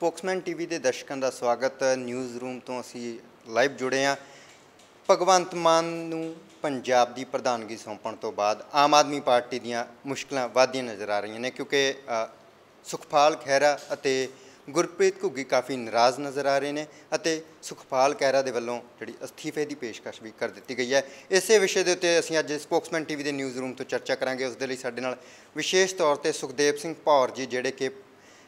Spokesman TV ਦੇ ਦਰਸ਼ਕਾਂ ਦਾ ਸਵਾਗਤ ਨਿਊਜ਼ ਰੂਮ ਤੋਂ ਅਸੀਂ ਲਾਈਵ ਜੁੜੇ ਹਾਂ। ਭਗਵੰਤ ਮਾਨ ਨੂੰ ਪੰਜਾਬ ਦੀ ਪ੍ਰਧਾਨਗੀ ਸੌਂਪਣ ਤੋਂ ਬਾਅਦ ਆਮ ਆਦਮੀ ਪਾਰਟੀ ਦੀਆਂ ਮੁਸ਼ਕਲਾਂ ਵਧਦੀਆਂ ਨਜ਼ਰ ਆ ਰਹੀਆਂ ਨੇ ਕਿਉਂਕਿ ਸੁਖਪਾਲ ਖਹਿਰਾ ਅਤੇ ਗੁਰਪ੍ਰੀਤ ਘੁੱਗੀ ਕਾਫੀ ਨਾਰਾਜ਼ ਨਜ਼ਰ ਆ ਰਹੇ ਨੇ ਅਤੇ ਸੁਖਪਾਲ ਖਹਿਰਾ ਦੇ ਵੱਲੋਂ ਜਿਹੜੀ ਅਸਤੀਫੇ ਦੀ ਪੇਸ਼ਕਸ਼ ਵੀ ਕਰ ਦਿੱਤੀ ਗਈ ਹੈ। ਇਸੇ ਵਿਸ਼ੇ ਦੇ ਉੱਤੇ ਅਸੀਂ ਅੱਜ ਸਪੋਕਸਮੈਨ ਟੀਵੀ ਦੇ ਨਿਊਜ਼ ਰੂਮ ਤੋਂ ਚਰਚਾ ਕਰਾਂਗੇ। ਉਸ ਦੇ ਲਈ ਸਾਡੇ ਨਾਲ ਵਿਸ਼ੇਸ਼ ਤੌਰ ਤੇ ਸੁਖਦੇਵ ਸਿੰਘ ਭੌਰ ਜੀ, ਜਿਹੜੇ ਕਿ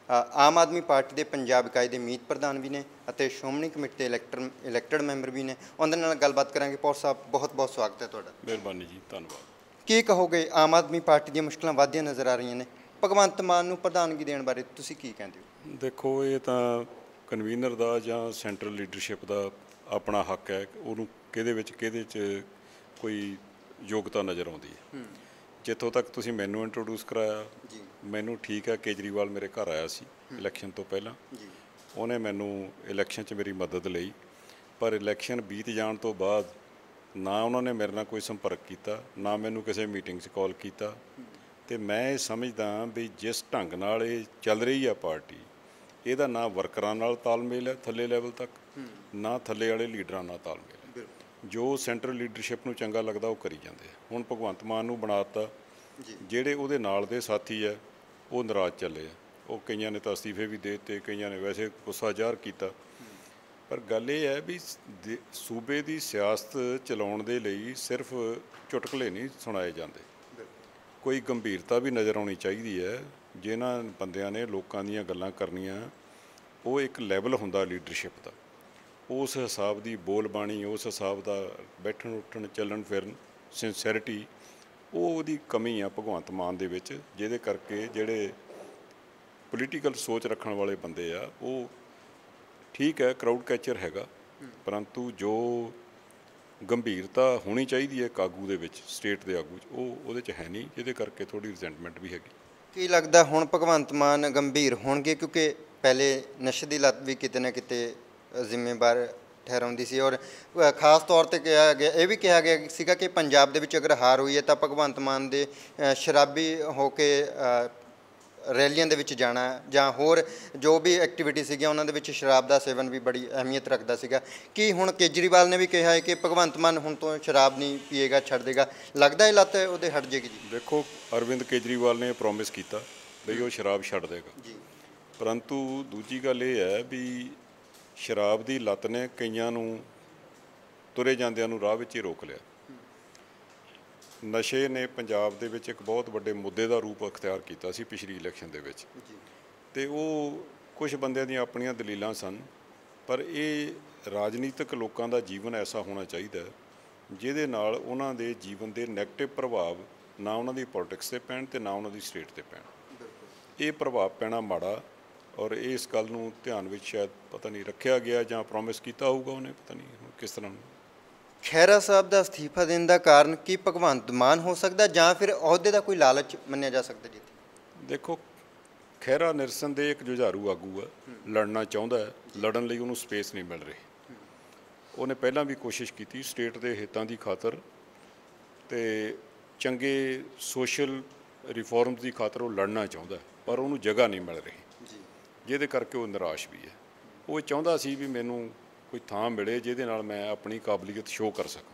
ਆਮ ਆਦਮੀ ਪਾਰਟੀ ਦੇ ਪੰਜਾਬ ਇਕਾਈ ਦੇ ਮੀਤ ਪ੍ਰਧਾਨ ਵੀ ਨੇ ਅਤੇ ਸ਼੍ਰੋਮਣੀ ਕਮੇਟੀ ਦੇ ਇਲੈਕਟਰ ਇਲੈਕਟਡ ਮੈਂਬਰ ਵੀ ਨੇ। ਉਹਨਾਂ ਨਾਲ ਗੱਲਬਾਤ ਕਰਾਂਗੇ। ਪੌਰ ਸਾਹਿਬ ਬਹੁਤ ਬਹੁਤ ਸਵਾਗਤ ਹੈ ਤੁਹਾਡਾ। ਮਿਹਰਬਾਨੀ ਜੀ ਧੰਨਵਾਦ। ਕੀ ਕਹੋਗੇ ਆਮ ਆਦਮੀ ਪਾਰਟੀ ਦੀਆਂ ਮੁਸ਼ਕਲਾਂ ਵਧਦੀਆਂ ਨਜ਼ਰ ਆ ਰਹੀਆਂ ਨੇ। ਭਗਵੰਤ ਮਾਨ ਨੂੰ ਪ੍ਰਧਾਨਗੀ ਦੇਣ ਬਾਰੇ ਤੁਸੀਂ ਕੀ ਕਹਿੰਦੇ ਹੋ? ਦੇਖੋ ਇਹ ਤਾਂ ਕਨਵੀਨਰ ਦਾ ਜਾਂ ਸੈਂਟਰਲ ਲੀਡਰਸ਼ਿਪ ਦਾ ਆਪਣਾ ਹੱਕ ਹੈ। ਉਹਨੂੰ ਕਿਹਦੇ ਵਿੱਚ ਕਿਹਦੇ 'ਚ ਕੋਈ ਯੋਗਤਾ ਨਜ਼ਰ ਆਉਂਦੀ ਹੈ। ਜਿੱਥੋਂ ਤੱਕ ਤੁਸੀਂ ਮੈਨੂੰ ਇੰਟਰੋਡਿਊਸ ਕਰਾਇਆ ਜੀ। ਮੈਨੂੰ ਠੀਕ ਹੈ ਕੇਜਰੀਵਾਲ ਮੇਰੇ ਘਰ ਆਇਆ ਸੀ ਇਲੈਕਸ਼ਨ ਤੋਂ ਪਹਿਲਾਂ। ਜੀ। ਉਹਨੇ ਮੈਨੂੰ ਇਲੈਕਸ਼ਨ 'ਚ ਮੇਰੀ ਮਦਦ ਲਈ। ਪਰ ਇਲੈਕਸ਼ਨ ਬੀਤ ਜਾਣ ਤੋਂ ਬਾਅਦ ਨਾ ਉਹਨਾਂ ਨੇ ਮੇਰੇ ਨਾਲ ਕੋਈ ਸੰਪਰਕ ਕੀਤਾ ਨਾ ਮੈਨੂੰ ਕਿਸੇ ਮੀਟਿੰਗ 'ਚ ਕਾਲ ਕੀਤਾ। ਤੇ ਮੈਂ ਇਹ ਸਮਝਦਾ ਵੀ ਜਿਸ ਢੰਗ ਨਾਲ ਇਹ ਚੱਲ ਰਹੀ ਆ ਪਾਰਟੀ ਇਹਦਾ ਨਾ ਵਰਕਰਾਂ ਨਾਲ ਤਾਲਮੇਲ ਹੈ ਥੱਲੇ ਲੈਵਲ ਤੱਕ ਨਾ ਥੱਲੇ ਵਾਲੇ ਲੀਡਰਾਂ ਨਾਲ ਤਾਲਮੇਲ। ਜੋ ਸੈਂਟਰਲ ਲੀਡਰਸ਼ਿਪ ਨੂੰ ਚੰਗਾ ਲੱਗਦਾ ਉਹ ਕਰੀ ਜਾਂਦੇ ਆ। ਹੁਣ ਭਗਵੰਤ ਮਾਨ ਨੂੰ ਬਣਾਤਾ ਜਿਹੜੇ ਉਹਦੇ ਨਾਲ ਦੇ ਸਾਥੀ ਆ ਉਹ ਨਾਰਾਜ਼ ਚੱਲੇ ਆ। ਉਹ ਕਈਆਂ ਨੇ ਤਾਂ ਅਸਤੀਫੇ ਵੀ ਦੇ ਦਿੱਤੇ ਕਈਆਂ ਨੇ ਵੈਸੇ ਗੁੱਸਾ ਜ਼ਾਹਰ ਕੀਤਾ। ਪਰ ਗੱਲ ਇਹ ਹੈ ਵੀ ਸੂਬੇ ਦੀ ਸਿਆਸਤ ਚਲਾਉਣ ਦੇ ਲਈ ਸਿਰਫ ਚੁਟਕਲੇ ਨਹੀਂ ਸੁਣਾਏ ਜਾਂਦੇ। ਕੋਈ ਗੰਭੀਰਤਾ ਵੀ ਨਜ਼ਰ ਆਉਣੀ ਚਾਹੀਦੀ ਹੈ। ਜਿਨ੍ਹਾਂ ਬੰਦਿਆਂ ਨੇ ਲੋਕਾਂ ਦੀਆਂ ਗੱਲਾਂ ਕਰਨੀਆਂ ਉਹ ਇੱਕ ਲੈਵਲ ਹੁੰਦਾ ਲੀਡਰਸ਼ਿਪ ਦਾ। ਉਸ ਹਿਸਾਬ ਦੀ ਬੋਲਬਾਣੀ ਉਸ ਹਿਸਾਬ ਦਾ ਬੈਠਣ, ਉੱਠਣ, ਚੱਲਣ, ਫਿਰਨ ਸਿੰਸੈਰਿਟੀ ਉਹ ਉਹਦੀ ਕਮੀ ਆ ਭਗਵੰਤ ਮਾਨ ਦੇ ਵਿੱਚ, ਜਿਹਦੇ ਕਰਕੇ ਜਿਹੜੇ ਪੋਲੀਟੀਕਲ ਸੋਚ ਰੱਖਣ ਵਾਲੇ ਬੰਦੇ ਆ, ਉਹ ਠੀਕ ਹੈ ਕਰਾਊਡ ਕੈਚਰ ਹੈਗਾ, ਪਰੰਤੂ ਜੋ ਗੰਭੀਰਤਾ ਹੋਣੀ ਚਾਹੀਦੀ ਹੈ ਕਾਗੂ ਦੇ ਵਿੱਚ ਸਟੇਟ ਦੇ ਆਗੂ 'ਚ, ਉਹ ਉਹਦੇ 'ਚ ਹੈ ਨਹੀਂ, ਜਿਹਦੇ ਕਰਕੇ ਥੋੜੀ ਰਿਜ਼ੈਂਟਮੈਂਟ ਵੀ ਹੈਗੀ। ਕੀ ਲੱਗਦਾ ਹੁਣ ਭਗਵੰਤ ਮਾਨ ਗੰਭੀਰ ਹੋਣਗੇ? ਕਿਉਂਕਿ ਪਹਿਲੇ ਨਸ਼ੇ ਦੀ ਲੱਤ ਵੀ ਕਿਤੇ ਨਾ ਕਿਤੇ ਜ਼ਿੰਮੇਵਾਰ ਠਹਿਰਾਉਂਦੀ ਸੀ ਔਰ ਖਾਸ ਤੌਰ ਤੇ ਕਿਹਾ ਗਿਆ ਇਹ ਵੀ ਕਿਹਾ ਗਿਆ ਸੀਗਾ ਕਿ ਪੰਜਾਬ ਦੇ ਵਿੱਚ ਅਗਰ ਹਾਰ ਹੋਈ ਹੈ ਤਾਂ ਭਗਵੰਤ ਮਾਨ ਦੇ ਸ਼ਰਾਬੀ ਹੋ ਕੇ ਰੈਲੀਆਂ ਦੇ ਵਿੱਚ ਜਾਣਾ ਜਾਂ ਹੋਰ ਜੋ ਵੀ ਐਕਟੀਵਿਟੀ ਸੀਗੀਆਂ ਉਹਨਾਂ ਦੇ ਵਿੱਚ ਸ਼ਰਾਬ ਦਾ ਸੇਵਨ ਵੀ ਬੜੀ ਅਹਿਮੀਅਤ ਰੱਖਦਾ ਸੀਗਾ। ਕੀ ਹੁਣ ਕੇਜਰੀਵਾਲ ਨੇ ਵੀ ਕਿਹਾ ਹੈ ਕਿ ਭਗਵੰਤ ਮਾਨ ਹੁਣ ਤੋਂ ਸ਼ਰਾਬ ਨਹੀਂ ਪੀਏਗਾ ਛੱਡ ਦੇਗਾ? ਲੱਗਦਾ ਇਹ ਲੱਤ ਉਹਦੇ ਹਟ ਜੇਗੀ ਜੀ। ਦੇਖੋ ਅਰਵਿੰਦ ਕੇਜਰੀਵਾਲ ਨੇ ਪ੍ਰੋਮਿਸ ਕੀਤਾ ਵੀ ਉਹ ਸ਼ਰਾਬ ਛੱਡ ਦੇਗਾ। ਜੀ। ਪਰੰਤੂ ਦੂਜੀ ਗੱਲ ਇਹ ਹੈ ਵੀ ਸ਼ਰਾਬ ਦੀ ਲਤ ਨੇ ਕਈਆਂ ਨੂੰ ਤੁਰੇ ਜਾਂਦਿਆਂ ਨੂੰ ਰਾਹ ਵਿੱਚ ਹੀ ਰੋਕ ਲਿਆ। ਨਸ਼ੇ ਨੇ ਪੰਜਾਬ ਦੇ ਵਿੱਚ ਇੱਕ ਬਹੁਤ ਵੱਡੇ ਮੁੱਦੇ ਦਾ ਰੂਪ ਅਖਤਿਆਰ ਕੀਤਾ ਸੀ ਪਿਛਲੀ ਇਲੈਕਸ਼ਨ ਦੇ ਵਿੱਚ। ਤੇ ਉਹ ਕੁਝ ਬੰਦਿਆਂ ਦੀਆਂ ਆਪਣੀਆਂ ਦਲੀਲਾਂ ਸਨ ਪਰ ਇਹ ਰਾਜਨੀਤਿਕ ਲੋਕਾਂ ਦਾ ਜੀਵਨ ਐਸਾ ਹੋਣਾ ਚਾਹੀਦਾ ਜਿਹਦੇ ਨਾਲ ਉਹਨਾਂ ਦੇ ਜੀਵਨ ਦੇ 네ਗੇਟਿਵ ਪ੍ਰਭਾਵ ਨਾ ਉਹਨਾਂ ਦੀ ਪੋਲਿਟਿਕਸ ਤੇ ਪੈਣ ਤੇ ਨਾ ਉਹਨਾਂ ਦੀ ਸਟੇਟ ਤੇ ਪੈਣ। ਇਹ ਪ੍ਰਭਾਵ ਪੈਣਾ ਮਾੜਾ ਔਰ ਇਸ ਗੱਲ ਨੂੰ ਧਿਆਨ ਵਿੱਚ ਸ਼ਾਇਦ ਪਤਾ ਨਹੀਂ ਰੱਖਿਆ ਗਿਆ ਜਾਂ ਪ੍ਰੋਮਿਸ ਕੀਤਾ ਹੋਊਗਾ ਉਹਨੇ ਪਤਾ ਨਹੀਂ ਹੁਣ ਕਿਸ ਤਰ੍ਹਾਂ ਖੈਰਾ ਸਾਹਿਬ ਦਾ ਅਸਤੀਫਾ ਦੇਣ ਦਾ ਕਾਰਨ ਕੀ ਭਗਵੰਤ ਮਾਨ ਹੋ ਸਕਦਾ ਜਾਂ ਫਿਰ ਅਹੁਦੇ ਦਾ ਕੋਈ ਲਾਲਚ ਮੰਨਿਆ ਜਾ ਸਕਦਾ ਜੀ? ਦੇਖੋ ਨਿਰਸਨ ਦੇ ਇੱਕ ਜੁਝਾਰੂ ਆਗੂ ਆ ਲੜਨਾ ਚਾਹੁੰਦਾ ਹੈ ਲੜਨ ਲਈ ਉਹਨੂੰ ਸਪੇਸ ਨਹੀਂ ਮਿਲ ਰਹੀ। ਉਹਨੇ ਪਹਿਲਾਂ ਵੀ ਕੋਸ਼ਿਸ਼ ਕੀਤੀ ਸਟੇਟ ਦੇ ਹਿੱਤਾਂ ਦੀ ਖਾਤਰ ਤੇ ਚੰਗੇ ਸੋਸ਼ਲ ਰਿਫਾਰਮਸ ਦੀ ਖਾਤਰ ਉਹ ਲੜਨਾ ਚਾਹੁੰਦਾ ਪਰ ਉਹਨੂੰ ਜਗ੍ਹਾ ਨਹੀਂ ਮਿਲ ਰਹੀ। ਜਿਹਦੇ ਕਰਕੇ ਉਹ ਨਿਰਾਸ਼ ਵੀ ਹੈ। ਉਹ ਚਾਹੁੰਦਾ ਸੀ ਵੀ ਮੈਨੂੰ ਕੋਈ ਥਾਂ ਮਿਲੇ ਜਿਹਦੇ ਨਾਲ ਮੈਂ ਆਪਣੀ ਕਾਬਲੀਅਤ ਸ਼ੋਅ ਕਰ ਸਕਾਂ।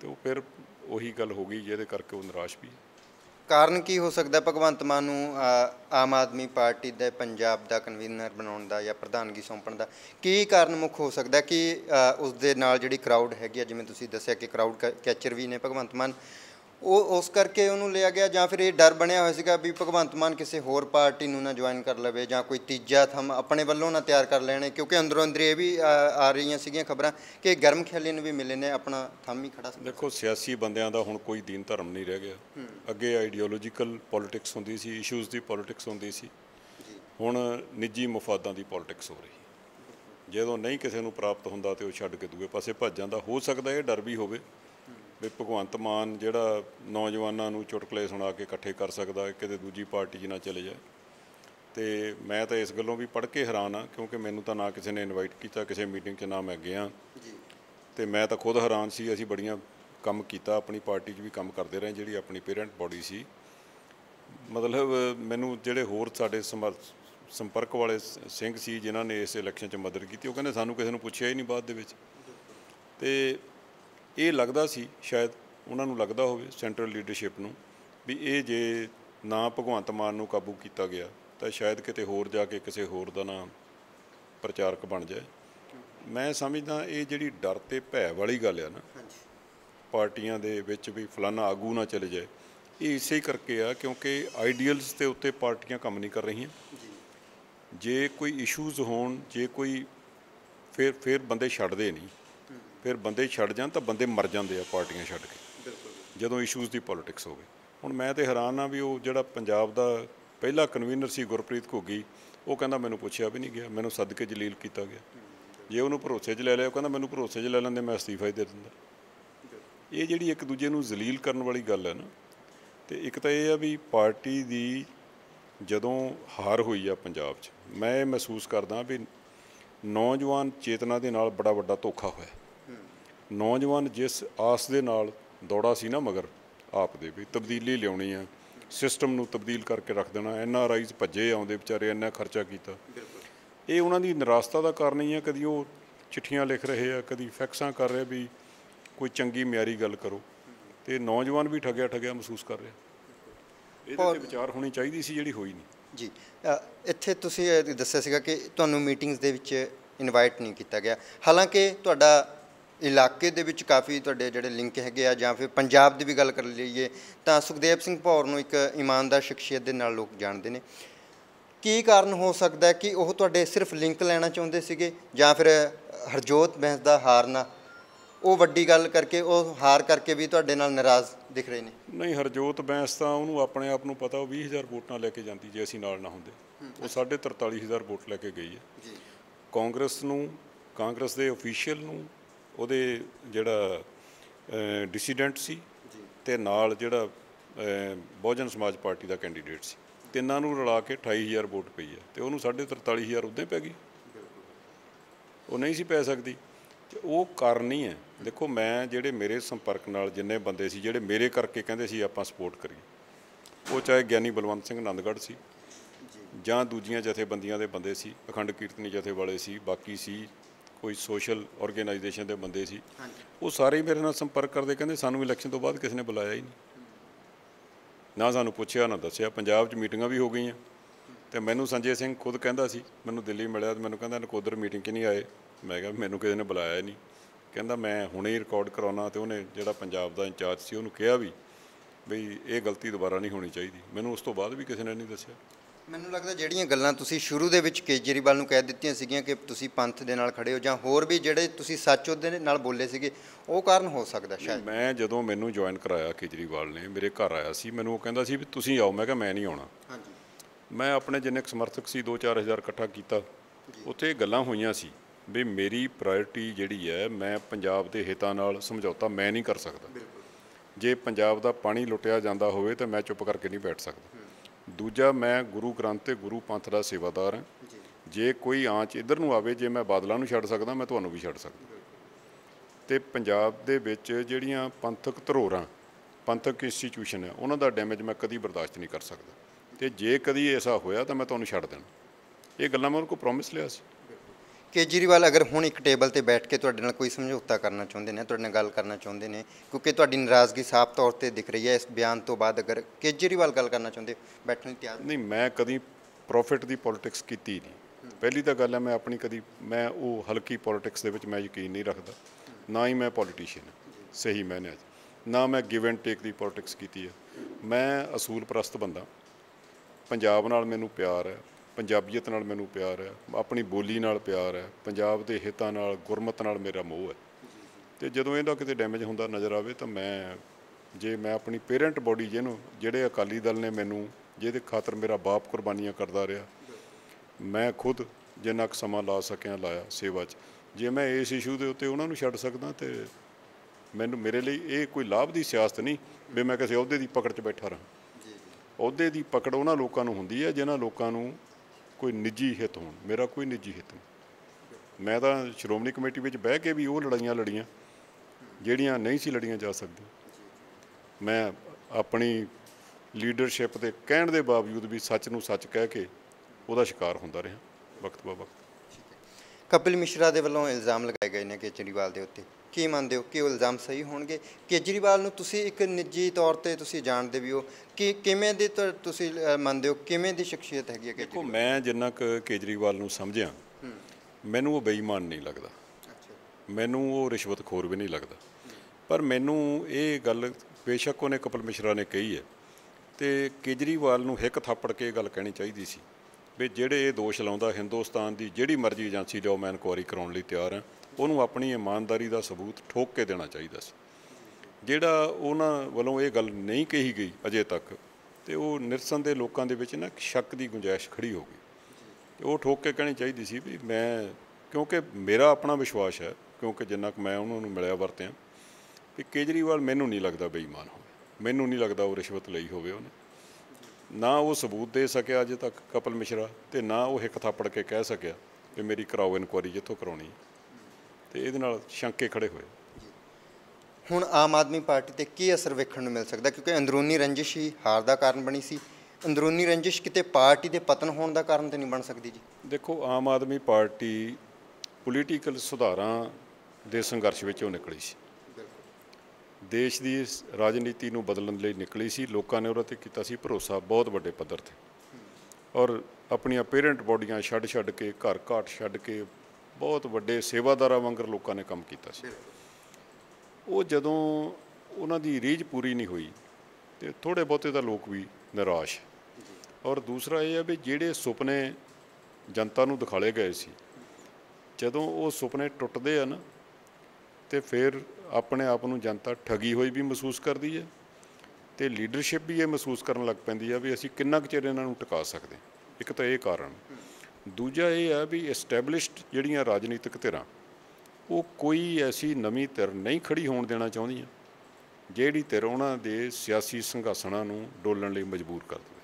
ਤੇ ਉਹ ਫਿਰ ਉਹੀ ਗੱਲ ਹੋ ਗਈ ਜਿਹਦੇ ਕਰਕੇ ਉਹ ਨਿਰਾਸ਼ ਵੀ ਹੈ। ਕਾਰਨ ਕੀ ਹੋ ਸਕਦਾ ਭਗਵੰਤ ਮਾਨ ਨੂੰ ਆਮ ਆਦਮੀ ਪਾਰਟੀ ਦੇ ਪੰਜਾਬ ਦਾ ਕਨਵੀਨਰ ਬਣਾਉਣ ਦਾ ਜਾਂ ਪ੍ਰਧਾਨਗੀ ਸੌਂਪਣ ਦਾ ਕੀ ਕਾਰਨ ਮੁੱਖ ਹੋ ਸਕਦਾ ਕਿ ਅ, ਉਸ ਦੇ ਨਾਲ ਜਿਹੜੀ ਕਰਾਊਡ ਹੈਗੀ ਆ ਜਿਵੇਂ ਤੁਸੀਂ ਦੱਸਿਆ ਕਿ ਕਰਾਊਡ ਕੈਚਰ ਵੀ ਨੇ ਭਗਵੰਤ ਮਾਨ ਉਹ ਉਸ ਕਰਕੇ ਉਹਨੂੰ ਲਿਆ ਗਿਆ ਜਾਂ ਫਿਰ ਇਹ ਡਰ ਬਣਿਆ ਹੋਇਆ ਸੀਗਾ ਵੀ ਭਗਵੰਤ ਮਾਨ ਕਿਸੇ ਹੋਰ ਪਾਰਟੀ ਨੂੰ ਨਾ ਜੁਆਇਨ ਕਰ ਲਵੇ ਜਾਂ ਕੋਈ ਤੀਜਾ ਥੰਮ ਆਪਣੇ ਵੱਲੋਂ ਨਾ ਤਿਆਰ ਕਰ ਲੈਣੇ ਕਿਉਂਕਿ ਅੰਦਰੋਂ ਅੰਦਰ ਇਹ ਵੀ ਆ ਰਹੀਆਂ ਸੀਗੀਆਂ ਖਬਰਾਂ ਕਿ ਗਰਮ ਖਿਆਲੀ ਨੂੰ ਵੀ ਮਿਲੇ ਨੇ ਆਪਣਾ ਥੰਮ ਹੀ ਖੜਾ ਸੀ। ਦੇਖੋ ਸਿਆਸੀ ਬੰਦਿਆਂ ਦਾ ਹੁਣ ਕੋਈ ਦੀਨ ਧਰਮ ਨਹੀਂ ਰਹਿ ਗਿਆ। ਅੱਗੇ ਆਈਡੀਓਲੋਜੀਕਲ ਪੋਲਿਟਿਕਸ ਹੁੰਦੀ ਸੀ ਇਸ਼ੂਜ਼ ਦੀ ਪੋਲਿਟਿਕਸ ਹੁੰਦੀ ਸੀ। ਹੁਣ ਨਿੱਜੀ ਮਫਾਦਾਂ ਦੀ ਪੋਲਿਟਿਕਸ ਹੋ ਰਹੀ ਜਦੋਂ ਨਹੀਂ ਕਿਸੇ ਨੂੰ ਪ੍ਰਾਪਤ ਹੁੰਦਾ ਤੇ ਉਹ ਛੱਡ ਕੇ ਦੂਏ ਪਾਸੇ ਭੱਜ ਜਾਂਦਾ ਹੋ ਸਕਦਾ ਇਹ ਡਰ ਵੀ ਹੋਵੇ। ਵੀ ਭਗਵੰਤ ਮਾਨ ਜਿਹੜਾ ਨੌਜਵਾਨਾਂ ਨੂੰ ਚੁਟਕਲੇ ਸੁਣਾ ਕੇ ਇਕੱਠੇ ਕਰ ਸਕਦਾ ਹੈ, ਕਿਤੇ ਦੂਜੀ ਪਾਰਟੀ 'ਚ ਨਾ ਚਲੇ ਜਾਏ। ਤੇ ਮੈਂ ਤਾਂ ਇਸ ਗੱਲੋਂ ਵੀ ਪੜ੍ਹ ਕੇ ਹੈਰਾਨ ਆ ਕਿਉਂਕਿ ਮੈਨੂੰ ਤਾਂ ਨਾ ਕਿਸੇ ਨੇ ਇਨਵਾਈਟ ਕੀਤਾ ਕਿਸੇ ਮੀਟਿੰਗ 'ਚ ਨਾ ਮੈਂ ਗਿਆ। ਜੀ। ਤੇ ਮੈਂ ਤਾਂ ਖੁਦ ਹੈਰਾਨ ਸੀ ਅਸੀਂ ਬੜੀਆਂ ਕੰਮ ਕੀਤਾ ਆਪਣੀ ਪਾਰਟੀ 'ਚ ਵੀ ਕੰਮ ਕਰਦੇ ਰਹੇ ਜਿਹੜੀ ਆਪਣੀ ਪੇਰੈਂਟ ਬੋਡੀ ਸੀ। ਮਤਲਬ ਮੈਨੂੰ ਜਿਹੜੇ ਹੋਰ ਸਾਡੇ ਸੰਪਰਕ ਵਾਲੇ ਸਿੰਘ ਸੀ ਜਿਨ੍ਹਾਂ ਨੇ ਇਸ ਇਲੈਕਸ਼ਨ 'ਚ ਮਦਦ ਕੀਤੀ ਉਹ ਕਹਿੰਦੇ ਸਾਨੂੰ ਕਿਸੇ ਨੂੰ ਪੁੱਛਿਆ ਹੀ ਨਹੀਂ ਬਾਅਦ ਦੇ ਵਿੱਚ। ਤੇ ਇਹ ਲੱਗਦਾ ਸੀ ਸ਼ਾਇਦ ਉਹਨਾਂ ਨੂੰ ਲੱਗਦਾ ਹੋਵੇ ਸੈਂਟਰਲ ਲੀਡਰਸ਼ਿਪ ਨੂੰ ਵੀ ਇਹ ਜੇ ਨਾ ਭਗਵੰਤ ਮਾਨ ਨੂੰ ਕਾਬੂ ਕੀਤਾ ਗਿਆ ਤਾਂ ਸ਼ਾਇਦ ਕਿਤੇ ਹੋਰ ਜਾ ਕੇ ਕਿਸੇ ਹੋਰ ਦਾ ਨਾਮ ਪ੍ਰਚਾਰਕ ਬਣ ਜਾਏ। ਮੈਂ ਸਮਝਦਾ ਇਹ ਜਿਹੜੀ ਡਰ ਤੇ ਭੈ ਵਾਲੀ ਗੱਲ ਆ ਨਾ ਪਾਰਟੀਆਂ ਦੇ ਵਿੱਚ ਵੀ ਫਲਾਨਾ ਆਗੂ ਨਾ ਚਲੇ ਜਾਏ ਇਹ ਇਸੇ ਕਰਕੇ ਆ ਕਿਉਂਕਿ ਆਈਡੀਅਲਸ ਦੇ ਉੱਤੇ ਪਾਰਟੀਆਂ ਕੰਮ ਨਹੀਂ ਕਰ ਰਹੀਆਂ। ਜੇ। ਕੋਈ ਇਸ਼ੂਜ਼ ਹੋਣ ਜੇ ਕੋਈ ਫਿਰ ਫਿਰ ਬੰਦੇ ਛੱਡਦੇ ਨਹੀਂ। ਫਿਰ ਬੰਦੇ ਛੱਡ ਜਾਣ ਤਾਂ ਬੰਦੇ ਮਰ ਜਾਂਦੇ ਆ ਪਾਰਟੀਆਂ ਛੱਡ ਕੇ। ਜਦੋਂ ਇਸ਼ੂਜ਼ ਦੀ ਪੋਲਿਟਿਕਸ ਹੋਵੇ। ਹੁਣ ਮੈਂ ਤੇ ਹੈਰਾਨ ਆ ਵੀ ਉਹ ਜਿਹੜਾ ਪੰਜਾਬ ਦਾ ਪਹਿਲਾ ਕਨਵੀਨਰ ਸੀ ਗੁਰਪ੍ਰੀਤ ਘੁੱਗੀ ਉਹ ਕਹਿੰਦਾ ਮੈਨੂੰ ਪੁੱਛਿਆ ਵੀ ਨਹੀਂ ਗਿਆ ਮੈਨੂੰ ਸੱਦ ਕੇ ਜਲੀਲ ਕੀਤਾ ਗਿਆ। ਜੇ ਉਹਨੂੰ ਭਰੋਸੇ 'ਚ ਲੈ ਲਿਆ ਉਹ ਕਹਿੰਦਾ ਮੈਨੂੰ ਭਰੋਸੇ 'ਚ ਲੈ ਲੈਂਦੇ ਮੈਂ ਅਸਤੀਫਾ ਹੀ ਦੇ ਦਿੰਦਾ। ਇਹ ਜਿਹੜੀ ਇੱਕ ਦੂਜੇ ਨੂੰ ਜ਼ਲੀਲ ਕਰਨ ਵਾਲੀ ਗੱਲ ਹੈ ਨਾ ਤੇ ਇੱਕ ਤਾਂ ਇਹ ਆ ਵੀ ਪਾਰਟੀ ਦੀ ਜਦੋਂ ਹਾਰ ਹੋਈ ਆ ਪੰਜਾਬ 'ਚ ਮੈਂ ਇਹ ਮਹਿਸੂਸ ਕਰਦਾ ਵੀ ਨੌਜਵਾਨ ਚੇਤਨਾ ਦੇ ਨਾਲ ਬੜਾ ਵੱਡਾ ਧੋਖਾ ਹੋਇਆ। ਨੌਜਵਾਨ ਜਿਸ ਆਸ ਦੇ ਨਾਲ ਦੌੜਾ ਸੀ ਨਾ ਮਗਰ ਆਪ ਦੇ ਵੀ ਤਬਦੀਲੀ ਲਿਆਉਣੀ ਆ। ਸਿਸਟਮ ਨੂੰ ਤਬਦੀਲ ਕਰਕੇ ਰੱਖ ਦੇਣਾ ਐਨ ਆਰ ਆਈਜ਼ ਭੱਜੇ ਆਉਂਦੇ ਵਿਚਾਰੇ ਇੰਨਾ ਖਰਚਾ ਕੀਤਾ। ਇਹ ਉਹਨਾਂ ਦੀ ਨਿਰਾਸ਼ਤਾ ਦਾ ਕਾਰਨ ਹੀ ਆ ਕਦੀ ਉਹ ਚਿੱਠੀਆਂ ਲਿਖ ਰਹੇ ਆ ਕਦੀ ਫੈਕਸਾਂ ਕਰ ਰਹੇ ਵੀ ਕੋਈ ਚੰਗੀ ਮਿਆਰੀ ਗੱਲ ਕਰੋ। ਤੇ ਨੌਜਵਾਨ ਵੀ ਠੱਗਿਆ ਠੱਗਿਆ ਮਹਿਸੂਸ ਕਰ ਰਿਹਾ। ਇਹਦੇ ਤੇ ਵਿਚਾਰ ਹੋਣੀ ਚਾਹੀਦੀ ਸੀ ਜਿਹੜੀ ਹੋਈ ਨਹੀਂ। ਜੀ ਇੱਥੇ ਤੁਸੀਂ ਦੱਸਿਆ ਸੀਗਾ ਕਿ ਤੁਹਾਨੂੰ ਮੀਟਿੰਗਸ ਦੇ ਵਿੱਚ ਇਨਵਾਈਟ ਨਹੀਂ ਕੀਤਾ ਗਿਆ। ਹਾਲਾਂਕਿ ਤੁਹਾਡਾ ਇਲਾਕੇ ਦੇ ਵਿੱਚ ਕਾਫੀ ਤੁਹਾਡੇ ਜਿਹੜੇ ਲਿੰਕ ਹੈਗੇ ਆ ਜਾਂ ਫਿਰ ਪੰਜਾਬ ਦੀ ਵੀ ਗੱਲ ਕਰ ਲਈਏ ਤਾਂ ਸੁਖਦੇਵ ਸਿੰਘ ਭੌਰ ਨੂੰ ਇੱਕ ਇਮਾਨਦਾਰ ਸ਼ਖਸੀਅਤ ਦੇ ਨਾਲ ਲੋਕ ਜਾਣਦੇ ਨੇ। ਕੀ ਕਾਰਨ ਹੋ ਸਕਦਾ ਹੈ ਕਿ ਉਹ ਤੁਹਾਡੇ ਸਿਰਫ ਲਿੰਕ ਲੈਣਾ ਚਾਹੁੰਦੇ ਸੀਗੇ ਜਾਂ ਫਿਰ ਹਰਜੋਤ ਬੈਂਸ ਦਾ ਹਾਰਨਾ ਉਹ ਵੱਡੀ ਗੱਲ ਕਰਕੇ ਉਹ ਹਾਰ ਕਰਕੇ ਵੀ ਤੁਹਾਡੇ ਨਾਲ ਨਾਰਾਜ਼ ਦਿਖ ਰਹੇ ਨੇ। ਨਹੀਂ ਹਰਜੋਤ ਬੈਂਸ ਤਾਂ ਉਹਨੂੰ ਆਪਣੇ ਆਪ ਨੂੰ ਪਤਾ ਉਹ 20000 ਵੋਟਾਂ ਲੈ ਕੇ ਜਾਂਦੀ ਜੇ ਅਸੀਂ ਨਾਲ ਨਾ ਹੁੰਦੇ। ਉਹ ਸਾਢੇ 43000 ਵੋਟ ਲੈ ਕੇ ਗਈ ਹੈ। ਜੀ। ਕਾਂਗਰਸ ਨੂੰ ਕਾਂਗਰਸ ਦੇ ਅਫੀਸ਼ੀਅਲ ਨੂੰ ਉਹਦੇ ਜਿਹੜਾ ਡਿਸੀਡੈਂਟ ਸੀ ਤੇ ਨਾਲ ਜਿਹੜਾ ਬਹੁਜਨ ਸਮਾਜ ਪਾਰਟੀ ਦਾ ਕੈਂਡੀਡੇਟ ਸੀ। ਤਿੰਨਾਂ ਨੂੰ ਰਲਾ ਕੇ 28000 ਵੋਟ ਪਈ ਹੈ ਤੇ ਉਹਨੂੰ ਸਾਢੇ 43000 ਉਦਾਂ ਪੈ ਗਈ। ਉਹ ਨਹੀਂ ਸੀ ਪੈ ਸਕਦੀ। ਤੇ ਉਹ ਕਾਰਨ ਨਹੀਂ ਹੈ। ਦੇਖੋ ਮੈਂ ਜਿਹੜੇ ਮੇਰੇ ਸੰਪਰਕ ਨਾਲ ਜਿੰਨੇ ਬੰਦੇ ਸੀ ਜਿਹੜੇ ਮੇਰੇ ਕਰਕੇ ਕਹਿੰਦੇ ਸੀ ਆਪਾਂ ਸਪੋਰਟ ਕਰੀਏ। ਉਹ ਚਾਹੇ ਗਿਆਨੀ ਬਲਵੰਤ ਸਿੰਘ ਆਨੰਦਗੜ੍ਹ ਸੀ ਜਾਂ। ਦੂਜੀਆਂ ਜਥੇਬੰਦੀਆਂ ਦੇ ਬੰਦੇ ਸੀ ਅਖੰਡ ਕੀਰਤਨੀ ਜਥੇ ਵਾਲੇ ਸੀ ਬਾਕੀ ਸੀ ਕੋਈ ਸੋਸ਼ਲ ਆਰਗੇਨਾਈਜੇਸ਼ਨ ਦੇ ਬੰਦੇ ਸੀ ਉਹ ਸਾਰੇ ਮੇਰੇ ਨਾਲ ਸੰਪਰਕ ਕਰਦੇ ਕਹਿੰਦੇ ਸਾਨੂੰ ਇਲੈਕਸ਼ਨ ਤੋਂ ਬਾਅਦ ਕਿਸੇ ਨੇ ਬੁਲਾਇਆ ਹੀ ਨਹੀਂ। ਨਾ ਸਾਨੂੰ ਪੁੱਛਿਆ ਨਾ ਦੱਸਿਆ। ਪੰਜਾਬ 'ਚ ਮੀਟਿੰਗਾਂ ਵੀ ਹੋ ਗਈਆਂ। ਤੇ ਮੈਨੂੰ ਸੰਜੇ ਸਿੰਘ ਖੁਦ ਕਹਿੰਦਾ ਸੀ ਮੈਨੂੰ ਦਿੱਲੀ ਮਿਲਿਆ ਤੇ ਮੈਨੂੰ ਕਹਿੰਦਾ ਨਕੋਦਰ ਮੀਟਿੰਗ 'ਚ ਨਹੀਂ ਆਏ? ਮੈਂ ਕਿਹਾ ਮੈਨੂੰ ਕਿਸੇ ਨੇ ਬੁਲਾਇਆ ਹੀ ਨਹੀਂ। ਕਹਿੰਦਾ ਮੈਂ ਹੁਣੇ ਹੀ ਰਿਕਾਰਡ ਕਰਾਉਣਾ ਤੇ ਉਹਨੇ ਜਿਹੜਾ ਪੰਜਾਬ ਦਾ ਇੰਚਾਰਜ ਸੀ ਉਹਨੂੰ ਕਿਹਾ ਵੀ ਬਈ ਇਹ ਗਲਤੀ ਦੁਬਾਰਾ ਨਹੀਂ ਹੋਣੀ ਚਾਹੀਦੀ। ਮੈਨੂੰ ਉਸ ਤੋਂ ਬਾਅਦ ਵੀ ਕਿਸੇ ਨੇ ਨਹੀਂ ਦੱਸਿਆ। ਮੈਨੂੰ ਲੱਗਦਾ ਜਿਹੜੀਆਂ ਗੱਲਾਂ ਤੁਸੀਂ ਸ਼ੁਰੂ ਦੇ ਵਿੱਚ ਕੇਜਰੀਵਾਲ ਨੂੰ ਕਹਿ ਦਿੱਤੀਆਂ ਸੀਗੀਆਂ ਕਿ ਤੁਸੀਂ ਪੰਥ ਦੇ ਨਾਲ ਖੜੇ ਹੋ ਜਾਂ ਹੋਰ ਵੀ ਜਿਹੜੇ ਤੁਸੀਂ ਸੱਚ ਉਹਦੇ ਨਾਲ ਬੋਲੇ ਸੀਗੇ ਉਹ ਕਾਰਨ ਹੋ ਸਕਦਾ ਸ਼ਾਇਦ। ਮੈਂ ਜਦੋਂ ਮੈਨੂੰ ਜੁਆਇਨ ਕਰਾਇਆ ਕੇਜਰੀਵਾਲ ਨੇ ਮੇਰੇ ਘਰ ਆਇਆ ਸੀ ਮੈਨੂੰ ਉਹ ਕਹਿੰਦਾ ਸੀ ਵੀ ਤੁਸੀਂ ਆਓ ਮੈਂ ਕਿਹਾ ਮੈਂ ਨਹੀਂ ਆਉਣਾ। ਹਾਂਜੀ। ਮੈਂ ਆਪਣੇ ਜਿੰਨੇ ਕੁ ਸਮਰਥਕ ਸੀ 2-4000 ਇਕੱਠਾ ਕੀਤਾ। ਉੱਥੇ ਗੱਲਾਂ ਹੋਈਆਂ ਸੀ ਵੀ ਮੇਰੀ ਪ੍ਰਾਇੋਰਟੀ ਜਿਹੜੀ ਹੈ ਮੈਂ ਪੰਜਾਬ ਦੇ ਹਿੱਤਾਂ ਨਾਲ ਸਮਝੌਤਾ ਮੈਂ ਨਹੀਂ ਕਰ ਸਕਦਾ। ਜੇ ਪੰਜਾਬ ਦਾ ਪਾਣੀ ਲੁੱਟਿਆ ਜਾਂਦਾ ਹੋਵੇ ਤਾਂ ਮੈਂ ਚੁੱਪ ਕਰਕੇ ਨਹੀਂ ਬੈਠ ਸਕਦਾ। ਦੂਜਾ ਮੈਂ ਗੁਰੂ ਗ੍ਰੰਥ ਤੇ ਗੁਰੂ ਪੰਥ ਦਾ ਸੇਵਾਦਾਰ ਹਾਂ। ਜੇ। ਕੋਈ ਆਂਚ ਇੱਧਰ ਨੂੰ ਆਵੇ ਜੇ ਮੈਂ ਬਾਦਲਾਂ ਨੂੰ ਛੱਡ ਸਕਦਾ ਮੈਂ ਤੁਹਾਨੂੰ ਵੀ ਛੱਡ ਸਕਦਾ। ਤੇ ਪੰਜਾਬ ਦੇ ਵਿੱਚ ਜਿਹੜੀਆਂ ਪੰਥਕ ਧਰੋਰਾਂ ਪੰਥਕ ਇੰਸਟੀਚਿਊਸ਼ਨ ਹੈ ਉਹਨਾਂ ਦਾ ਡੈਮੇਜ ਮੈਂ ਕਦੀ ਬਰਦਾਸ਼ਤ ਨਹੀਂ ਕਰ ਸਕਦਾ। ਤੇ ਜੇ ਕਦੀ ਐਸਾ ਹੋਇਆ ਤਾਂ ਮੈਂ ਤੁਹਾਨੂੰ ਛੱਡ ਦੇਣਾ। ਇਹ ਗੱਲਾਂ ਮੈਂ ਉਹਨਾਂ ਕੋਲ ਪ੍ਰੋਮਿਸ ਲਿਆ ਸੀ। ਕੇਜਰੀਵਾਲ, ਅਗਰ ਹੁਣ ਇੱਕ ਟੇਬਲ ਤੇ ਬੈਠ ਕੇ ਤੁਹਾਡੇ ਨਾਲ ਕੋਈ ਸਮਝੌਤਾ ਕਰਨਾ ਚਾਹੁੰਦੇ ਨੇ, ਤੁਹਾਡੇ ਨਾਲ ਗੱਲ ਕਰਨਾ ਚਾਹੁੰਦੇ ਨੇ, ਕਿਉਂਕਿ ਤੁਹਾਡੀ ਨਾਰਾਜ਼ਗੀ ਸਾਫ਼ ਤੌਰ ਤੇ ਦਿਖ ਰਹੀ ਹੈ, ਇਸ ਬਿਆਨ ਤੋਂ ਬਾਅਦ ਅਗਰ ਕੇਜਰੀਵਾਲ ਗੱਲ ਕਰਨਾ ਚਾਹੁੰਦੇ, ਬੈਠਣ ਲਈ ਤਿਆਰ ਨਹੀਂ, ਮੈਂ ਕਦੀ ਪ੍ਰੋਫਿਟ ਦੀ ਪੋਲਿਟਿਕਸ ਕੀਤੀ ਨਹੀਂ। ਪਹਿਲੀ ਤਾਂ ਗੱਲ ਹੈ, ਮੈਂ ਆਪਣੀ ਕਦੀ, ਮੈਂ ਉਹ ਹਲਕੀ ਪੋਲਿਟਿਕਸ ਦੇ ਵਿੱਚ ਮੈਂ ਯਕੀਨ ਨਹੀਂ ਰੱਖਦਾ। ਨਾ ਹੀ ਮੈਂ ਪੋਲੀਟੀਸ਼ੀਅਨ ਹਾਂ। ਸਹੀ ਮੈਨੇ ਨਾ ਮੈਂ ਗਿਵ ਐਂਡ ਟੇਕ ਦੀ ਪੋਲਿਟਿਕਸ ਕੀਤੀ ਹੈ। ਮੈਂ ਅਸੂਲ ਪ੍ਰਸਤ ਬੰਦਾ। ਪੰਜਾਬ ਨਾਲ ਮੈਨੂੰ ਪਿਆਰ ਹੈ। ਪੰਜਾਬੀਅਤ ਨਾਲ ਮੈਨੂੰ ਪਿਆਰ ਹੈ ਆਪਣੀ ਬੋਲੀ ਨਾਲ ਪਿਆਰ ਹੈ ਪੰਜਾਬ ਦੇ ਹਿੱਤਾਂ ਨਾਲ ਗੁਰਮਤ ਨਾਲ ਮੇਰਾ ਮੋਹ ਹੈ। ਤੇ ਜਦੋਂ ਇਹਦਾ ਕਿਤੇ ਡੈਮੇਜ ਹੁੰਦਾ ਨਜ਼ਰ ਆਵੇ ਤਾਂ ਮੈਂ ਜੇ ਮੈਂ ਆਪਣੀ ਪੇਰੈਂਟ ਬੋਡੀ ਜਿਹਨੂੰ ਜਿਹੜੇ ਅਕਾਲੀ ਦਲ ਨੇ ਮੈਨੂੰ ਜਿਹਦੇ ਖਾਤਰ ਮੇਰਾ ਬਾਪ ਕੁਰਬਾਨੀਆਂ ਕਰਦਾ ਰਿਹਾ ਮੈਂ ਖੁਦ ਜਿੰਨਾ ਕੁ ਸਮਾਂ ਲਾ ਸਕਿਆ ਲਾਇਆ ਸੇਵਾ 'ਚ। ਜੇ ਮੈਂ ਇਸ ਇਸ਼ੂ ਦੇ ਉੱਤੇ ਉਹਨਾਂ ਨੂੰ ਛੱਡ ਸਕਦਾ ਤੇ ਮੈਨੂੰ ਮੇਰੇ ਲਈ ਇਹ ਕੋਈ ਲਾਭ ਦੀ ਸਿਆਸਤ ਨਹੀਂ ਵੀ ਮੈਂ ਕਿਸੇ ਅਹੁਦੇ ਦੀ ਪਕੜ 'ਚ ਬੈਠਾ ਰਹਾਂ। ਅਹੁਦੇ ਦੀ ਪਕੜ ਉਹਨਾਂ ਲੋਕਾਂ ਨੂੰ ਹੁੰਦੀ ਹੈ ਜਿਨ੍ਹਾਂ ਲੋਕਾਂ ਨੂੰ ਕੋਈ ਨਿੱਜੀ ਹਿੱਤ ਹੋਣ, ਮੇਰਾ ਕੋਈ ਨਿੱਜੀ ਹਿੱਤ ਨਹੀਂ। ਮੈਂ ਤਾਂ ਸ਼੍ਰੋਮਣੀ ਕਮੇਟੀ ਵਿੱਚ ਬਹਿ ਕੇ ਵੀ ਉਹ ਲੜਾਈਆਂ ਲੜੀਆਂ, ਜਿਹੜੀਆਂ ਨਹੀਂ ਸੀ ਲੜੀਆਂ ਜਾ ਸਕਦੀਆਂ। ਮੈਂ ਆਪਣੀ ਲੀਡਰਸ਼ਿਪ ਦੇ ਕਹਿਣ ਦੇ ਬਾਵਜੂਦ ਵੀ ਸੱਚ ਨੂੰ ਸੱਚ ਕਹਿ ਕੇ ਉਹਦਾ ਸ਼ਿਕਾਰ ਹੁੰਦਾ ਰਿਹਾ, ਵਕਤ ਬਾ ਵਕਤ। ਕਪਿਲ ਮਿਸ਼ਰਾ ਦੇ ਵੱਲੋਂ ਇਲਜ਼ਾਮ ਲਗਾਏ ਗਏ ਨੇ ਕੇਜਰੀਵਾਲ ਦੇ ਉੱਤੇ ਕੀ ਮੰਨਦੇ ਹੋ? ਕਿ ਉਹ ਇਲਜ਼ਾਮ ਸਹੀ ਹੋਣਗੇ? ਕੇਜਰੀਵਾਲ ਨੂੰ ਤੁਸੀਂ ਇੱਕ ਨਿੱਜੀ ਤੌਰ ਤੇ ਤੁਸੀਂ ਜਾਣਦੇ ਵੀ ਹੋ। ਕਿ ਕਿਵੇਂ ਦੇ ਤੁਸੀਂ ਮੰਨਦੇ ਹੋ? ਕਿਵੇਂ ਦੀ ਸ਼ਖਸੀਅਤ ਹੈਗੀ ਹੈ ਦੇਖੋ ਮੈਂ ਜਿੰਨਾ ਕੁ ਕੇਜਰੀਵਾਲ ਨੂੰ ਸਮਝਿਆ ਮੈਨੂੰ ਉਹ ਬੇਈਮਾਨ ਨਹੀਂ ਲੱਗਦਾ। ਮੈਨੂੰ ਉਹ ਰਿਸ਼ਵਤਖੋਰ ਵੀ ਨਹੀਂ ਲੱਗਦਾ। ਪਰ ਮੈਨੂੰ ਇਹ ਗੱਲ ਬੇਸ਼ੱਕ ਉਹਨੇ ਕਪਿਲ ਮਿਸ਼ਰਾ ਨੇ ਕਹੀ ਹੈ ਤੇ ਕੇਜਰੀਵਾਲ ਨੂੰ ਹਿੱਕ ਥਾਪੜ ਕੇ ਇਹ ਗੱਲ ਕਹਿਣੀ ਚਾਹੀਦੀ ਸੀ ਵੀ ਜਿਹੜੇ ਇਹ ਦੋਸ਼ ਲਾਉਂਦਾ ਹਿੰਦੁਸਤਾਨ ਦੀ ਜਿਹੜੀ ਮਰਜ਼ੀ ਏਜੰਸੀ ਲਿਆਓ ਮੈਂ ਇਨਕੁਆਰੀ ਕਰਾਉਣ ਲਈ ਤਿਆਰ ਹਾਂ। ਉਹਨੂੰ ਆਪਣੀ ਇਮਾਨਦਾਰੀ ਦਾ ਸਬੂਤ ਠੋਕ ਕੇ ਦੇਣਾ ਚਾਹੀਦਾ ਸੀ। ਜਿਹੜਾ ਉਹਨਾਂ ਵੱਲੋਂ ਇਹ ਗੱਲ ਨਹੀਂ ਕਹੀ ਗਈ ਅਜੇ ਤੱਕ, ਤੇ ਉਹ ਨਿਰਸਨ ਦੇ ਲੋਕਾਂ ਦੇ ਵਿੱਚ ਨਾ ਸ਼ੱਕ ਦੀ ਗੁੰਜਾਇਸ਼ ਖੜੀ ਹੋ ਗਈ। ਤੇ ਉਹ ਠੋਕ ਕੇ ਕਹਿਣੀ ਚਾਹੀਦੀ ਸੀ ਵੀ ਮੈਂ, ਕਿਉਂਕਿ ਮੇਰਾ ਆਪਣਾ ਵਿਸ਼ਵਾਸ ਹੈ, ਕਿਉਂਕਿ ਜਿੰਨਾ ਕੁ ਮੈਂ ਉਹਨਾਂ ਨੂੰ ਮਿਲਿਆ ਵਰਤਿਆ, ਵੀ ਕੇਜਰੀਵਾਲ ਮੈਨੂੰ ਨਹੀਂ ਲੱਗਦਾ ਬੇਈਮਾਨ ਹੋਵੇ। ਮੈਨੂੰ ਨਹੀਂ ਲੱਗਦਾ ਉਹ ਰਿਸ਼ਵਤ ਲਈ ਹੋਵੇ ਉਹਨੇ। ਨਾ ਉਹ ਸਬੂਤ ਦੇ ਸਕਿਆ ਅਜੇ ਤੱਕ ਕਪਲ ਮਿਸ਼ਰਾ, ਤੇ ਨਾ ਉਹ ਹਿੱਕ ਥਾਪੜ ਕੇ ਕਹਿ ਸਕਿਆ ਕਿ ਮੇਰੀ ਕਰਾਓ ਇਨਕੁਆਰੀ ਜਿੱਥੋਂ ਕਰਾਉਣੀ ਹੈ। ਤੇ ਇਹਦੇ ਨਾਲ ਸ਼ੰਕੇ ਖੜੇ ਹੋਏ। ਹੁਣ ਆਮ ਆਦਮੀ ਪਾਰਟੀ ਤੇ ਕੀ ਅਸਰ ਵੇਖਣ ਨੂੰ ਮਿਲ ਸਕਦਾ? ਕਿਉਂਕਿ ਅੰਦਰੂਨੀ ਰੰਜਿਸ਼ ਹੀ ਹਾਰ ਦਾ ਕਾਰਨ ਬਣੀ ਸੀ। ਅੰਦਰੂਨੀ ਰੰਜਿਸ਼ ਕਿਤੇ ਪਾਰਟੀ ਦੇ ਪਤਨ ਹੋਣ ਦਾ ਕਾਰਨ ਤੇ ਨਹੀਂ ਬਣ ਸਕਦੀ ਜੀ। ਦੇਖੋ ਆਮ ਆਦਮੀ ਪਾਰਟੀ ਪੋਲੀਟੀਕਲ ਸੁਧਾਰਾਂ ਦੇ ਸੰਘਰਸ਼ ਵਿੱਚੋਂ ਨਿਕਲੀ ਸੀ। ਦੇਸ਼ ਦੀ ਰਾਜਨੀਤੀ ਨੂੰ ਬਦਲਣ ਲਈ ਨਿਕਲੀ ਸੀ। ਲੋਕਾਂ ਨੇ ਉਹਦੇ ਤੇ ਕੀਤਾ ਸੀ ਭਰੋਸਾ। ਬਹੁਤ ਵੱਡੇ ਪੱਧਰ ਤੇ। ਔਰ ਆਪਣੀਆਂ ਪੇਰੈਂਟ ਬੋਡੀਆਂ ਛੱਡ ਛੱਡ ਕੇ ਘਰ ਘਾਟ ਛੱਡ ਕੇ ਬਹੁਤ ਵੱਡੇ ਸੇਵਾਦਾਰਾਂ ਵਾਂਗਰ ਲੋਕਾਂ ਨੇ ਕੰਮ ਕੀਤਾ ਸੀ। ਉਹ ਜਦੋਂ ਉਹਨਾਂ ਦੀ ਰੀਝ ਪੂਰੀ ਨਹੀਂ ਹੋਈ ਤੇ ਥੋੜੇ ਬਹੁਤੇ ਤਾਂ ਲੋਕ ਵੀ ਨਿਰਾਸ਼। ਔਰ ਦੂਸਰਾ ਇਹ ਹੈ ਵੀ ਜਿਹੜੇ ਸੁਪਨੇ ਜਨਤਾ ਨੂੰ ਦਿਖਾਲੇ ਗਏ ਸੀ ਜਦੋਂ ਉਹ ਸੁਪਨੇ ਟੁੱਟਦੇ ਆ ਨਾ ਤੇ ਫਿਰ ਆਪਣੇ ਆਪ ਨੂੰ ਜਨਤਾ ਠਗੀ ਹੋਈ ਵੀ ਮਹਿਸੂਸ ਕਰਦੀ ਹੈ ਤੇ ਲੀਡਰਸ਼ਿਪ ਵੀ ਇਹ ਮਹਿਸੂਸ ਕਰਨ ਲੱਗ ਪੈਂਦੀ ਆ ਵੀ ਅਸੀਂ ਕਿੰਨਾ ਕੁ ਚਿਰ ਇਹਨਾਂ ਨੂੰ ਟਿਕਾ ਸਕਦੇ। ਇੱਕ ਤਾਂ ਇਹ ਕਾਰਨ। ਦੂਜਾ ਇਹ ਹੈ ਵੀ ਐਸਟੈਬਲਿਸ਼ਡ ਜਿਹੜੀਆਂ ਰਾਜਨੀਤਿਕ ਧਿਰਾਂ, ਉਹ ਕੋਈ ਐਸੀ ਨਵੀਂ ਧਿਰ ਨਹੀਂ ਖੜੀ ਹੋਣ ਦੇਣਾ ਚਾਹੁੰਦੀਆਂ, ਜਿਹੜੀ ਧਿਰ ਉਹਨਾਂ ਦੇ ਸਿਆਸੀ ਸੰਘਾਸਣਾਂ ਨੂੰ ਡੋਲਣ ਲਈ ਮਜਬੂਰ ਕਰ ਦੇਵੇ।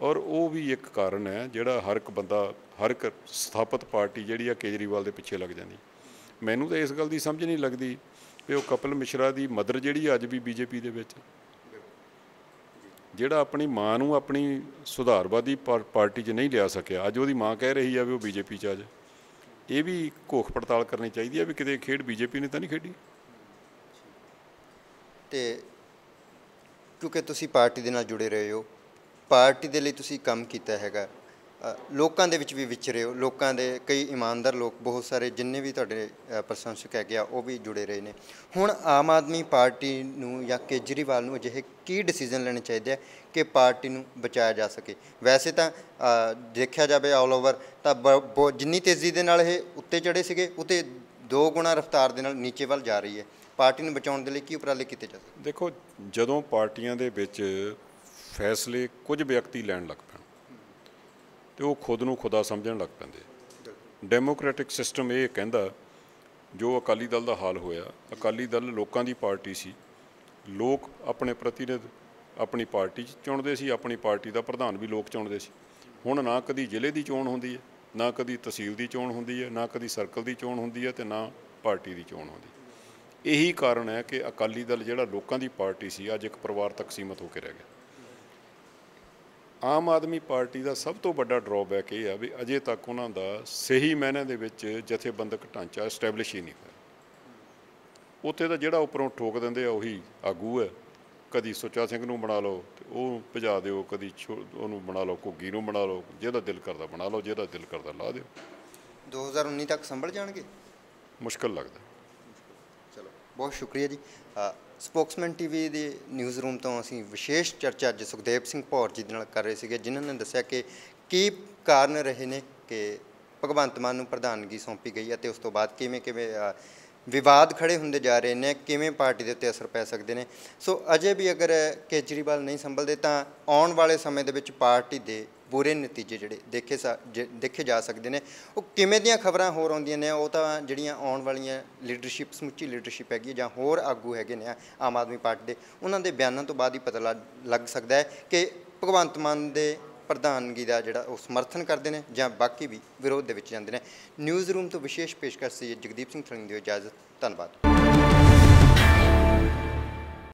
ਔਰ ਉਹ ਵੀ ਇੱਕ ਕਾਰਨ ਹੈ, ਜਿਹੜਾ ਹਰ ਇੱਕ ਬੰਦਾ, ਹਰ ਇੱਕ ਸਥਾਪਿਤ ਪਾਰਟੀ ਜਿਹੜੀ ਆ ਕੇਜਰੀਵਾਲ ਦੇ ਪਿੱਛੇ ਲੱਗ ਜਾਂਦੀ। ਮੈਨੂੰ ਤਾਂ ਇਸ ਗੱਲ ਦੀ ਸਮਝ ਨਹੀਂ ਲੱਗਦੀ ਵੀ ਉਹ ਕਪਿਲ ਮਿਸ਼ਰਾ ਦੀ ਮਦਰ ਜਿਹੜੀ ਅੱਜ ਵੀ ਬੀਜੇਪੀ ਦੇ ਵਿੱਚ। ਜਿਹੜਾ ਆਪਣੀ ਮਾਂ ਨੂੰ ਆਪਣੀ ਸੁਧਾਰਵਾਦੀ ਪਾਰ- ਪਾਰਟੀ 'ਚ ਨਹੀਂ ਲਿਆ ਸਕਿਆ, ਅੱਜ ਉਹਦੀ ਮਾਂ ਕਹਿ ਰਹੀ ਆ ਵੀ ਉਹ ਬੀਜੇਪੀ 'ਚ ਆ ਜਾ। ਇਹ ਵੀ ਘੋਖ ਪੜਤਾਲ ਕਰਨੀ ਚਾਹੀਦੀ ਹੈ ਵੀ ਕਿਤੇ ਖੇਡ ਬੀਜੇਪੀ ਨੇ ਤਾਂ ਨਹੀਂ ਖੇਡੀ। ਤੇ ਕਿਉਂਕਿ ਤੁਸੀਂ ਪਾਰਟੀ ਦੇ ਨਾਲ ਜੁੜੇ ਰਹੇ ਹੋ, ਪਾਰਟੀ ਦੇ ਲਈ ਤੁਸੀਂ ਕੰਮ ਕੀਤਾ ਹੈਗਾ ਲੋਕਾਂ ਦੇ ਵਿੱਚ ਵੀ ਵਿਚਰੇ ਹੋ। ਲੋਕਾਂ ਦੇ ਕਈ ਇਮਾਨਦਾਰ ਲੋਕ, ਬਹੁਤ ਸਾਰੇ ਜਿੰਨੇ ਵੀ ਤੁਹਾਡੇ ਪ੍ਰਸ਼ੰਸਕ ਹੈਗੇ ਆ, ਉਹ ਵੀ ਜੁੜੇ ਰਹੇ ਨੇ। ਹੁਣ ਆਮ ਆਦਮੀ ਪਾਰਟੀ ਨੂੰ ਜਾਂ ਕੇਜਰੀਵਾਲ ਨੂੰ ਅਜਿਹੇ ਕੀ ਡਿਸੀਜਨ ਲੈਣੇ ਚਾਹੀਦੇ ਆ ਕਿ ਪਾਰਟੀ ਨੂੰ ਬਚਾਇਆ ਜਾ ਸਕੇ? ਵੈਸੇ ਤਾਂ ਦੇਖਿਆ ਜਾਵੇ ਆਲ ਓਵਰ ਤਾਂ ਬ- ਬਹੁਤ- ਜਿੰਨੀ ਤੇਜ਼ੀ ਦੇ ਨਾਲ ਇਹ ਉੱਤੇ ਚੜੇ ਸੀਗੇ, ਉਤੇ ਦੋ ਗੁਣਾ ਰਫ਼ਤਾਰ ਦੇ ਨਾਲ ਨੀਚੇ ਵੱਲ ਜਾ ਰਹੀ ਹੈ। ਪਾਰਟੀ ਨੂੰ ਬਚਾਉਣ ਦੇ ਲਈ ਕੀ ਉਪਰਾਲੇ ਕੀਤੇ ਜਾ ਸਕਦੇ? ਦੇਖੋ, ਜਦੋਂ ਪਾਰਟੀਆਂ ਦੇ ਵਿੱਚ ਫੈਸਲੇ ਕੁਝ ਵਿਅਕਤੀ ਲੈਣ ਲੱਗ ਪੈਣ ਤੇ ਉਹ ਖੁਦ ਨੂੰ ਖੁਦਾ ਸਮਝਣ ਲੱਗ ਪੈਂਦੇ। ਡੈਮੋਕ੍ਰੈਟਿਕ ਸਿਸਟਮ ਇਹ ਕਹਿੰਦਾ, ਜੋ ਅਕਾਲੀ ਦਲ ਦਾ ਹਾਲ ਹੋਇਆ, ਅਕਾਲੀ ਦਲ ਲੋਕਾਂ ਦੀ ਪਾਰਟੀ ਸੀ। ਲੋਕ ਆਪਣੇ ਪ੍ਰਤੀਨਿਧ ਆਪਣੀ ਪਾਰਟੀ 'ਚ ਚੁਣਦੇ ਸੀ, ਆਪਣੀ ਪਾਰਟੀ ਦਾ ਪ੍ਰਧਾਨ ਵੀ ਲੋਕ ਚੁਣਦੇ ਸੀ। ਹੁਣ ਨਾ ਕਦੀ ਜ਼ਿਲ੍ਹੇ ਦੀ ਚੋਣ ਹੁੰਦੀ ਹੈ, ਨਾ ਕਦੀ ਤਹਿਸੀਲ ਦੀ ਚੋਣ ਹੁੰਦੀ ਹੈ, ਨਾ ਕਦੀ ਸਰਕਲ ਦੀ ਚੋਣ ਹੁੰਦੀ ਹੈ ਤੇ ਨਾ ਪਾਰਟੀ ਦੀ ਚੋਣ ਹੁੰਦੀ ਇਹੀ ਕਾਰਨ ਹੈ ਕਿ ਅਕਾਲੀ ਦਲ ਜਿਹੜਾ ਲੋਕਾਂ ਦੀ ਪਾਰਟੀ ਸੀ, ਅੱਜ ਇੱਕ ਪਰਿਵਾਰ ਤੱਕ ਸੀਮਤ ਹੋ ਕੇ ਰਹਿ ਗਿਆ। ਆਮ ਆਦਮੀ ਪਾਰਟੀ ਦਾ ਸਭ ਤੋਂ ਵੱਡਾ ਡਰਾਬੈਕ ਇਹ ਆ ਵੀ ਅਜੇ ਤੱਕ ਉਹਨਾਂ ਦਾ ਸਹੀ ਮਾਇਨੇ ਦੇ ਵਿੱਚ ਜਥੇਬੰਦਕ ਢਾਂਚਾ ਐਸਟੈਬਲਿਸ਼ ਹੀ ਨਹੀਂ ਹੋਇਆ। ਉੱਥੇ ਤਾਂ ਜਿਹੜਾ ਉੱਪਰੋਂ ਠੋਕ ਦਿੰਦੇ ਆ ਉਹੀ ਆਗੂ ਹੈ। ਕਦੀ ਸੁੱਚਾ ਸਿੰਘ ਨੂੰ ਬਣਾ ਲਓ ਤੇ ਉਹ ਭਜਾ ਦਿਓ ਕਦੀ ਉਹਨੂੰ ਬਣਾ ਲਓ ਘੁੱਗੀ ਨੂੰ ਬਣਾ ਲਓ ਜਿਹਦਾ ਦਿਲ ਕਰਦਾ ਬਣਾ ਲਓ ਜਿਹਦਾ ਦਿਲ ਕਰਦਾ ਲਾ ਦਿਓ। 2019 ਤੱਕ ਸੰਭਲ ਜਾਣਗੇ? ਮੁਸ਼ਕਲ ਲੱਗਦਾ। ਚਲੋ ਬਹੁਤ ਸ਼ੁਕਰੀਆ ਜੀ। ਸਪੋਕਸਮੈਨ ਟੀਵੀ ਦੇ ਨਿਊਜ਼ ਰੂਮ ਤੋਂ ਅਸੀਂ ਵਿਸ਼ੇਸ਼ ਚਰਚਾ ਅੱਜ ਸੁਖਦੇਵ ਸਿੰਘ ਭੌਰ ਜੀ ਦੇ ਨਾਲ ਕਰ ਰਹੇ ਸੀਗੇ, ਜਿਨ੍ਹਾਂ ਨੇ ਦੱਸਿਆ ਕਿ ਕੀ ਕਾਰਨ ਰਹੇ ਨੇ ਕਿ ਭਗਵੰਤ ਮਾਨ ਨੂੰ ਪ੍ਰਧਾਨਗੀ ਸੌਂਪੀ ਗਈ ਹੈ ਤੇ ਉਸ ਤੋਂ ਬਾਅਦ ਕਿਵੇਂ ਕਿਵੇਂ ਵਿਵਾਦ ਖੜੇ ਹੁੰਦੇ ਜਾ ਰਹੇ ਨੇ, ਕਿਵੇਂ ਪਾਰਟੀ ਦੇ ਉੱਤੇ ਅਸਰ ਪੈ ਸਕਦੇ ਨੇ। ਸੋ ਅਜੇ ਵੀ ਅਗਰ ਕੇਜਰੀਵਾਲ ਨਹੀਂ ਸੰਭਲਦੇ ਤਾਂ ਆਉਣ ਵਾਲੇ ਸਮੇਂ ਦੇ ਵਿੱਚ ਪਾਰਟੀ ਦੇ ਬੁਰੇ ਨਤੀਜੇ ਜਿਹੜੇ ਦੇਖੇ ਸਾ- ਜ- ਦੇਖੇ ਜਾ ਸਕਦੇ ਨੇ। ਉਹ ਕਿਵੇਂ ਦੀਆਂ ਖਬਰਾਂ ਹੋਰ ਆਉਂਦੀਆਂ ਨੇ, ਉਹ ਤਾਂ ਜਿਹੜੀਆਂ ਆਉਣ ਵਾਲੀਆਂ ਲੀਡਰਸ਼ਿਪ ਸਮੁੱਚੀ ਲੀਡਰਸ਼ਿਪ ਹੈਗੀ ਹੈ ਜਾਂ ਹੋਰ ਆਗੂ ਹੈਗੇ ਨੇ ਆਮ ਆਦਮੀ ਪਾਰਟੀ ਦੇ, ਉਹਨਾਂ ਦੇ ਬਿਆਨਾਂ ਤੋਂ ਬਾਅਦ ਹੀ ਪਤਾ ਲੱਗ- ਲੱਗ ਸਕਦਾ ਹੈ ਕਿ ਭਗਵੰਤ ਮਾਨ ਦੇ ਪ੍ਰਧਾਨਗੀ ਦਾ ਜਿਹੜਾ ਉਹ ਸਮਰਥਨ ਕਰਦੇ ਨੇ ਜਾਂ ਬਾਕੀ ਵੀ ਵਿਰੋਧ ਦੇ ਵਿੱਚ ਜਾਂਦੇ ਨੇ। ਨਿਊਜ਼ ਰੂਮ ਤੋਂ ਵਿਸ਼ੇਸ਼ ਪੇਸ਼ਕਸ਼ ਸੀ ਜਗਦੀਪ ਸਿੰਘ ਥਲਿੰਗ ਦੀ ਇਜਾਜ਼ਤ, ਧੰਨਵਾਦ।